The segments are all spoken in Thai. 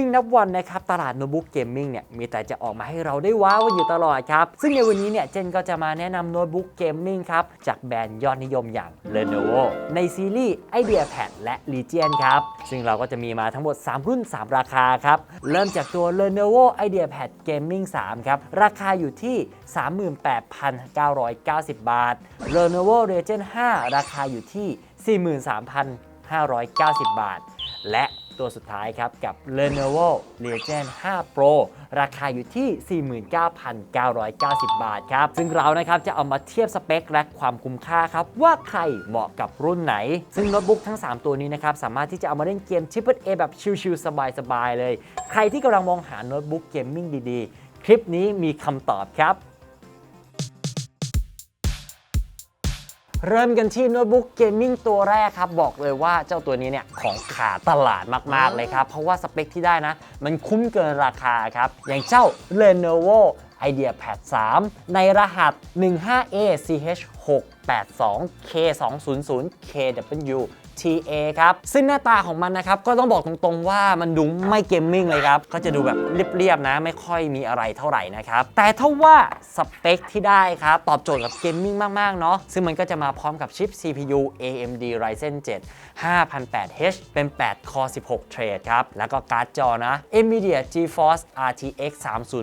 ยิ่งนับวันนะครับตลาดโน้ตบุ๊กเกมมิ่งเนี่ยมีแต่จะออกมาให้เราได้ว้าวันอยู่ตลอดครับ ซึ่งในวันนี้เนี่ยเจนก็จะมาแนะนำโน้ตบุ๊กเกมมิ่งครับ จากแบรนด์ยอดนิยมอย่าง Lenovo ในซีรีส์ IdeaPad และ Legion ครับ ซึ่งเราก็จะมีมาทั้งหมด 3 รุ่น 3 ราคาครับ เริ่มจากตัว Lenovo IdeaPad Gaming 3 ครับ ราคาอยู่ที่ 38,990 บาท Lenovo Legion 5 ราคาอยู่ที่ 43,590 บาท และ ตัวสุดท้ายครับกับ Lenovo Legion 5 Pro ราคาอยู่ที่ 49,990 บาทครับ ซึ่งเรานะครับจะเอามาเทียบสเปคและความคุ้มค่าครับ ว่าใครเหมาะกับรุ่นไหน ซึ่งโน้ตบุ๊กทั้ง 3 ตัวนี้นะครับ สามารถที่จะเอามาเล่นเกม Triple A แบบชิลๆสบายๆเลย ใครที่กำลังมองหาโน้ตบุ๊กเกมมิ่งดีๆ คลิปนี้มีคำตอบครับ เริ่มกันที่โน้ตบุ๊กเกมมิ่งตัวแรกครับ บอกเลยว่าเจ้าตัวนี้เนี่ยของขาตลาดมาก ๆ เลยครับ เพราะว่าสเปคที่ได้นะ มันคุ้มเกินราคาครับ อย่างเจ้า Lenovo IdeaPad 3 ในรหัส 15A CH 682 K200 KW TA ครับ ซึ่งหน้าตาของมันนะครับ ก็ต้องบอกตรงๆว่ามันดูไม่เกมมิ่งเลยครับ ก็จะดูแบบเรียบๆนะ ไม่ค่อยมีอะไรเท่าไหร่นะครับ แต่ถ้าว่าสเปคที่ได้ครับ ตอบโจทย์กับเกมมิ่งมากๆ เนาะซึ่งมันก็จะมาพร้อมกับชิป CPU AMD Ryzen 7 5008H เป็น 8 Core 16 Thread ครับ แล้วก็การ์ดจอนะ NVIDIA GeForce RTX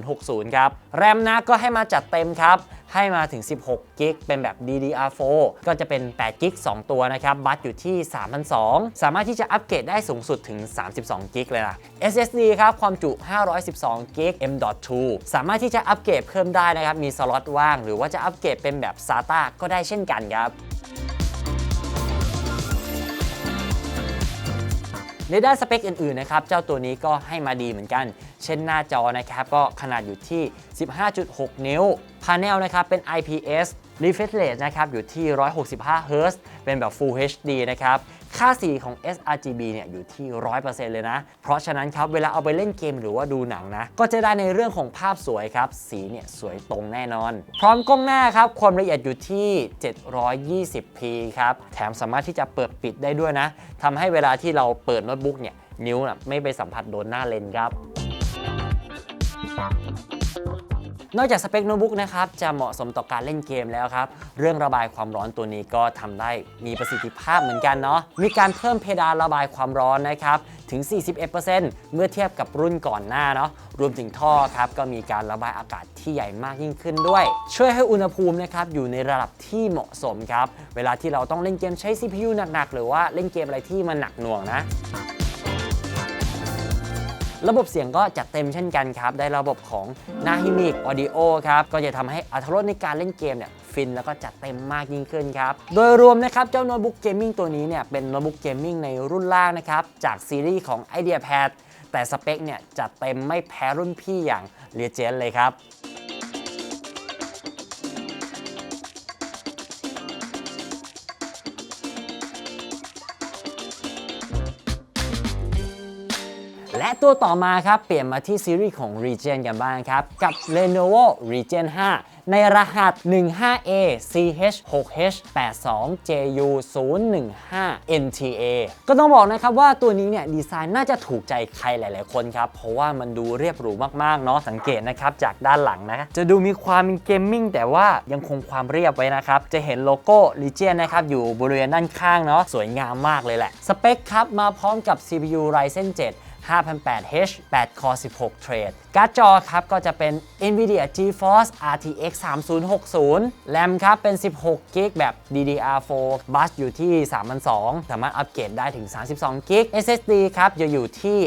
3060 ครับ แรมนะก็ให้มาจัดเต็มครับให้มาถึง 16กิกเป็นแบบ DDR4 ก็จะเป็น8กิก2ตัวนะครับ บัตอยู่ที่3,200 สามารถที่จะอัปเกรดได้สูงสุดถึง 32กิกเลยนะ SSD ครับ ความจุ 512กิก M.2 สามารถที่จะอัปเกรดเพิ่มได้นะครับ มีสล็อตว่าง หรือว่าจะอัปเกรดเป็นแบบ SATA ก็ได้เช่นกันครับในด้านสเปคอื่นๆ นะครับ เจ้าตัวนี้ก็ให้มาดีเหมือนกัน เช่นหน้าจอนะครับ ก็ขนาดอยู่ที่ 15.6 นิ้ว พาเนลนะครับ เป็น IPS refresh rate นะครับอยู่ที่ 165 Hz เป็นแบบ Full HD นะครับ ค่าสีของ sRGB เนี่ยอยู่ที่ 100%เลยนะ เพราะฉะนั้นครับ เวลาเอาไปเล่นเกมหรือว่าดูหนังนะ ก็จะได้ในเรื่องของภาพสวยครับ สีเนี่ยสวยตรงแน่นอน พร้อมกล้องหน้าครับ ความละเอียดอยู่ที่ 720p ครับ แถมสามารถที่จะเปิดปิดได้ด้วยนะทำให้เวลาที่เราเปิดโน้ตบุ๊กเนี่ยนิ้วนะไม่ไปสัมผัสโดนหน้าเลนส์ครับ นอกจากสเปคโน้ตบุ๊กนะครับจะเหมาะสมต่อการเล่นเกมแล้วครับ เรื่องระบายความร้อนตัวนี้ก็ทำได้มีประสิทธิภาพเหมือนกันเนาะมีการเพิ่มเพดานระบายความร้อนนะครับถึง 41%เมื่อเทียบกับรุ่นก่อนหน้าเนาะรวมถึงท่อครับก็มีการระบายอากาศที่ใหญ่มากยิ่งขึ้นด้วย ช่วยให้อุณหภูมินะครับอยู่ในระดับที่เหมาะสมครับ เวลาที่เราต้องเล่นเกมใช้ CPU หนักๆ หรือว่าเล่นเกมอะไรที่มันหนักหน่วงนะ ระบบเสียงก็จัดเต็มเช่นกันครับ ได้ระบบของ n a h i m i c Audio ครับ ก็จะทำให้อัตรถรสในการเล่นเกมเนี่ยฟินแล้วก็จัดเต็มมากยิ่งขึ้นครับ โดยรวมนะครับ เจ้าโน้ตบุ๊กเกมมิ่งตัวนี้เนี่ยเป็นโน้ตบุ๊กเกมมิ่งในรุ่นล่างนะครับ จากซีรีส์ของ IdeaPad แต่สเปคเนี่ยจัดเต็มไม่แพ้รุ่นพี่อย่างเรียเจนเลยครับ ตัวต่อมาครับเปลี่ยนมาที่ซีรีส์ของ Regen กันบ้างครับ กับ Lenovo Regen 5 ในรหัส 15A CH 6H 82 JU 015 NTA ก็ต้องบอกนะครับว่าตัวนี้เนี่ยดีไซน์น่าจะถูกใจใครหลาย ๆ คนครับ เพราะว่ามันดูเรียบหรูมาก ๆ เนาะสังเกตนะครับ จากด้านหลังนะ จะดูมีความเป็นเกมมิ่งแต่ว่ายังคงความเรียบไว้นะครับ จะเห็นโลโก้ Legion นะครับ อยู่บริเวณด้านข้างเนาะสวยงามมากเลยแหละ สเปคครับมาพร้อมกับ CPU Ryzen 7 5008H 8 Core 16 Thread การ์ดจอครับก็จะเป็น NVIDIA GeForce RTX 3060แรมครับเป็น 16 g b แบบ DDR4 บัสอยู่ที่ 3,200 สามารถอัปเกรดได้ถึง 32 g b SSD ครับจะอยู่ที่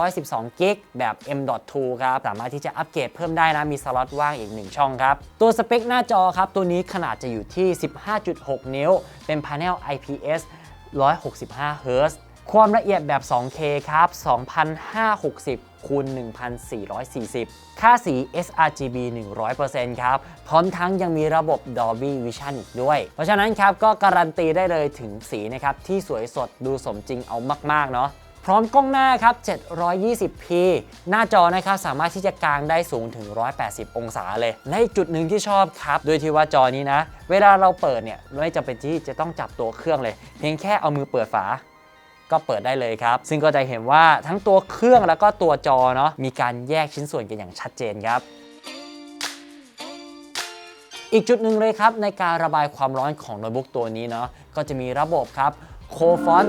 512 g b แบบ M.2 ครับ สามารถที่จะอัปเกรดเพิ่มได้นะ มีสล็อตว่างอีก 1 ช่องครับ ตัวสเปคหน้าจอครับ ตัวนี้ขนาดจะอยู่ที่ 15.6 นิ้ว เป็น Panel IPS 165 Hz ความละเอียดแบบ 2K ครับ 2,560คูณ1,440 ค่าสี sRGB 100%ครับ พร้อมทั้งยังมีระบบ Dolby Vision อีกด้วย เพราะฉะนั้นครับก็การันตีได้เลยถึงสีนะครับ ที่สวยสดดูสมจริงเอามาก ๆ เนาะพร้อมกล้องหน้าครับ 720p หน้าจอนะครับสามารถที่จะกางได้สูงถึง 180 องศาเลย และอีกจุดหนึ่งที่ชอบครับ โดยที่ว่าจอนี้นะ เวลาเราเปิดเนี่ยไม่จำเป็นที่จะต้องจับตัวเครื่องเลย เพียงแค่เอามือเปิดฝา ก็เปิดได้เลยครับ ซึ่งก็จะเห็นว่าทั้งตัวเครื่องแล้วก็ตัวจอเนาะมีการแยกชิ้นส่วนกันอย่างชัดเจนครับอีกจุดหนึ่งเลยครับในการระบายความร้อนของโน้ตบุ๊กตัวนี้เนาะก็จะมีระบบครับ c o f o n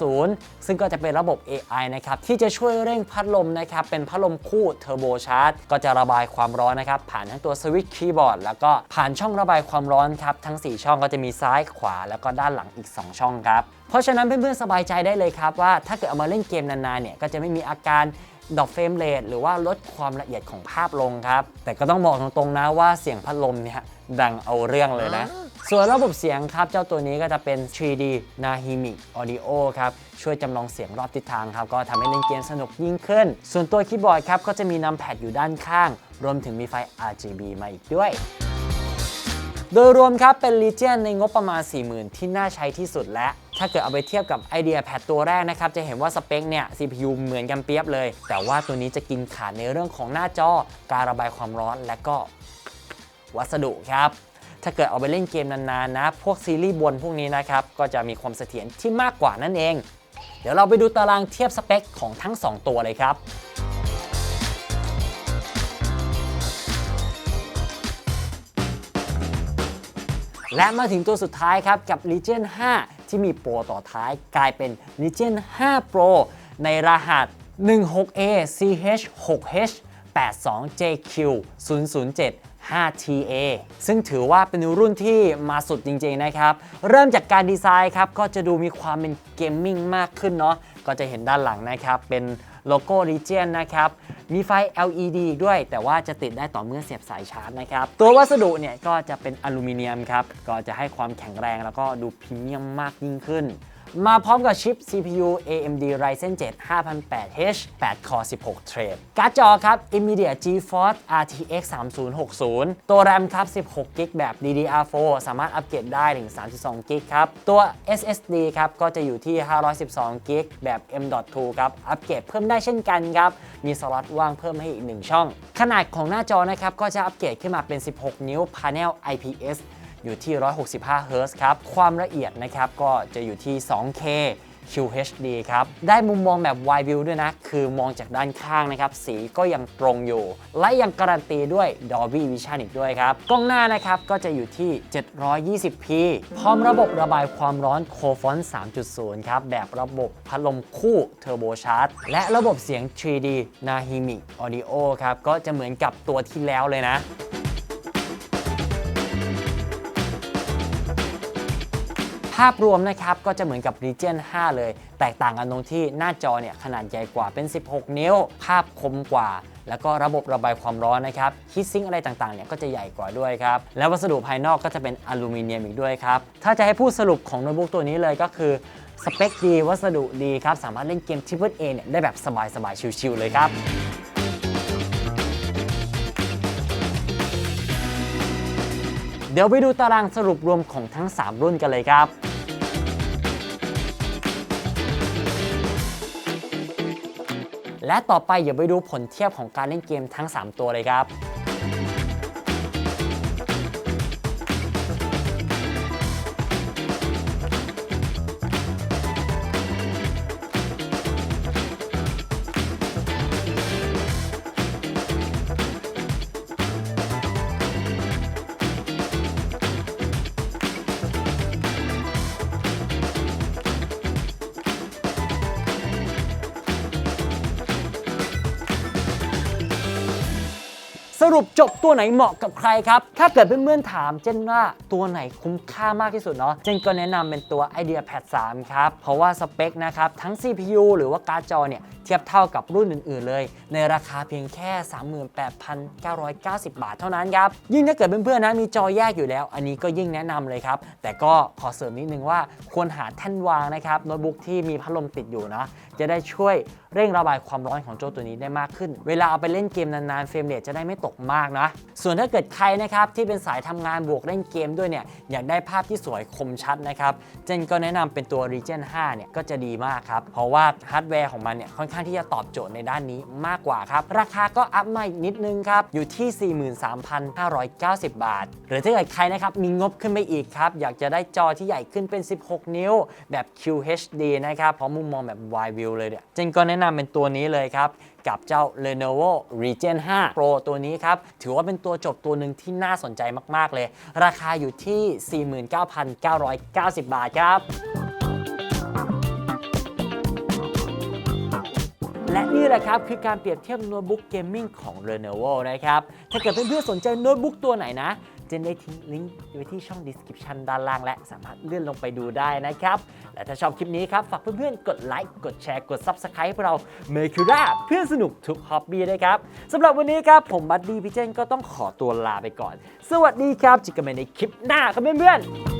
3.0 ซึ่งก็จะเป็นระบบ AI นะครับที่จะช่วยเร่งพัดลมนะครับเป็นพัดลมคู่เทอร์โบชาร์จก็จะระบายความร้อนนะครับผ่านทั้งตัวสวิตช์คีย์บอร์ดแล้วก็ผ่านช่องระบายความร้อนครับทั้ง 4 ช่องก็จะมีซ้ายขวา แล้วก็ด้านหลังอีก 2 ช่องครับเพราะฉะนั้นเพื่อนๆสบายใจได้เลยครับว่าถ้าเกิดเอามาเล่นเกมนานๆเนี่ยก็จะไม่มีอาการ ดรอปเฟรมเรทหรือว่าลดความละเอียดของภาพลงครับ แต่ก็ต้องบอกตรงๆนะว่าเสียงพัดลมเนี่ยดังเอาเรื่องเลยนะ ส่วนระบบเสียงครับ เจ้าตัวนี้ก็จะเป็น 3D Nahimic Audio ครับ ช่วยจำลองเสียงรอบทิศทางครับ ก็ทำให้เล่นเกมสนุกยิ่งขึ้น ส่วนตัวคีย์บอร์ดครับ ก็จะมีนัมแพดอยู่ด้านข้าง รวมถึงมีไฟ RGB มาอีกด้วย โดยรวมครับเป็น Legion ในงบประมาณ 40,000 ที่น่าใช้ที่สุดและถ้าเกิดเอาไปเทียบกับ IdeaPad ตัวแรกนะครับ จะเห็นว่าสเปคเนี่ย CPU เหมือนกันเปียบเลย แต่ว่าตัวนี้จะกินขาดในเรื่องของหน้าจอ การระบายความร้อนและก็วัสดุครับ ถ้าเกิดเอาไปเล่นเกมนานๆนะ พวกซีรีส์บนพวกนี้นะครับ ก็จะมีความเสถียรที่มากกว่านั่นเอง เดี๋ยวเราไปดูตารางเทียบสเปคของทั้ง 2 ตัวเลยครับ และมาถึงตัวสุดท้ายครับกับ Legion 5 ที่มีโปรต่อท้ายกลายเป็น Legion 5 Pro ในรหัส 16A CH 6H 82JQ 007 5TA ซึ่งถือว่าเป็นรุ่นที่มาสุดจริงๆนะครับ เริ่มจากการดีไซน์ครับ ก็จะดูมีความเป็นเกมมิ่งมากขึ้นเนาะก็จะเห็นด้านหลังนะครับ เป็น โลโก้ Legion นะครับ มีไฟ LED ด้วย แต่ว่าจะติดได้ต่อเมื่อเสียบสายชาร์จนะครับ ตัววัสดุเนี่ยก็จะเป็นอลูมิเนียมครับ ก็จะให้ความแข็งแรงแล้วก็ดูพรีเมียมมากยิ่งขึ้น มาพร้อมกับชิป CPU AMD Ryzen 7 5008H 8 Core 16 Thread การ์ดจอครับ NVIDIA GeForce RTX 3060 ตัว RAM ครับ 16 GB แบบ DDR4 สามารถอัปเกรดได้ถึง 32 GB ครับ ตัว SSD ครับ ก็จะอยู่ที่ 512 GB แบบ M.2 ครับ อัปเกรดเพิ่มได้เช่นกันครับ มีสล็อตว่างเพิ่มให้อีก 1 ช่อง ขนาดของหน้าจอนะครับ ก็จะอัปเกรดขึ้นมาเป็น 16 นิ้ว Panel IPS อยู่ที่ 165 Hz ครับ ความละเอียดนะครับก็จะอยู่ที่ 2K QHD ครับ ได้มุมมองแบบ Wide View ด้วยนะ คือมองจากด้านข้างนะครับ สีก็ยังตรงอยู่ และยังการันตีด้วย Dolby Vision อีกด้วยครับ กล้องหน้านะครับ ก็จะอยู่ที่ 720p พร้อมระบบระบายความร้อน c o f o n t 3.0 ครับ แบบระบบพัดลมคู่ Turbo Charge และระบบเสียง 3D Nahimic Audio ครับ ก็จะเหมือนกับตัวที่แล้วเลยนะาพรวมนะครับก็จะเหมือนกับ Region 5 เลย แตกต่างกันตรงที่หน้าจอเนี่ยขนาดใหญ่กว่าเป็น 16 นิ้ว ภาพคมกว่า แล้วก็ระบบระบายความร้อนนะครับฮีทซิงอะไรต่างๆเนี่ยก็จะใหญ่กว่าด้วยครับ แล้ววัสดุภายนอกก็จะเป็นอลูมิเนียมอีกด้วยครับ ถ้าจะให้พูดสรุปของโน้ตบุ๊กตัวนี้เลยก็คือสเปคดีวัสดุดีครับ สามารถเล่นเกม Triple A เนี่ยได้แบบสบายๆชิลๆเลยครับ เดี๋ยวไปดูตารางสรุปรวมของทั้ง 3 รุ่นกันเลยครับและต่อไปอย่าไปดูผลเทียบของการเล่นเกมทั้ง 3 ตัวเลยครับ รุปจบตัวไหนเหมาะกับใครครับ ถ้าเกิดเพื่อนๆถามเจนว่าตัวไหนคุ้มค่ามากที่สุดเนาะ เจนก็แนะนำเป็นตัว IdeaPad 3 ครับ เพราะว่าสเปคนะครับ ทั้ง CPU หรือว่าการ์ดจอเนี่ย เทียบเท่ากับรุ่นอื่นๆเลย ในราคาเพียงแค่ 38,990 บาทเท่านั้นครับ ยิ่งถ้าเกิดเพื่อนๆนะมีจอแยกอยู่แล้ว อันนี้ก็ยิ่งแนะนำเลยครับ แต่ก็ขอเสริมนิดนึงว่าควรหาแท่นวางนะครับโน้ตบุ๊กที่มีพัดลมติดอยู่นะ จะได้ช่วยเร่งระบายความร้อนของเจ้ตัวนี้ได้มากขึ้น เวลาเอาไปเล่นเกมนานๆเฟรมเรทจะได้ไม่ตกมากนะ ส่วนถ้าเกิดใครนะครับที่เป็นสายทำงานบวกเล่นเกมด้วยเนี่ยอยากได้ภาพที่สวยคมชัดนะครับเจนก็แนะนำเป็นตัว Regen 5เนี่ยก็จะดีมากครับเพราะว่าฮาร์ดแวร์ของมันเนี่ยค่อนข้างที่จะตอบโจทย์ในด้านนี้มากกว่าครับราคาก็อัพมาอีกนิดนึงครับอยู่ที่ 43,590 บาท หรือถ้าเกิดใครนะครับมีงบขึ้นไปอีกครับอยากจะได้จอที่ใหญ่ขึ้นเป็น 16 นิ้วแบบ QHD นะครับเพราะมุมมองแบบ Wide View เลยเนี่ยเจนก็แนะนำเป็นตัวนี้เลยครับ กับเจ้า Lenovo Regen 5 Pro ตัวนี้ครับ ถือว่าเป็นตัวจบตัวหนึ่งที่น่าสนใจมาก ๆ เลย ราคาอยู่ที่ 49,990 บาทครับและนี่แหละครับ คือการเปรียบเทียบโน้ตบุ๊กเกมมิ่งของ Lenovo นะครับ ถ้าเกิดเพื่อนๆสนใจโน้ตบุ๊กตัวไหนนะ เจนได้ทิ้งลิงก์ไว้ที่ช่อง description ด้านล่างและสามารถเลื่อนลงไปดูได้นะครับ และถ้าชอบคลิปนี้ครับ ฝากเพื่อนๆ กดไลค์กดแชร์กด Subscribe ให้พวกเรา Mercura เพื่อนสนุกทุกฮอบบี้ด้วยครับสำหรับวันนี้ครับผมบัดดี้พี่เจนก็ต้องขอตัวลาไปก่อน สวัสดีครับจิกันใหม่ในคลิปหน้าครับเพื่อนๆ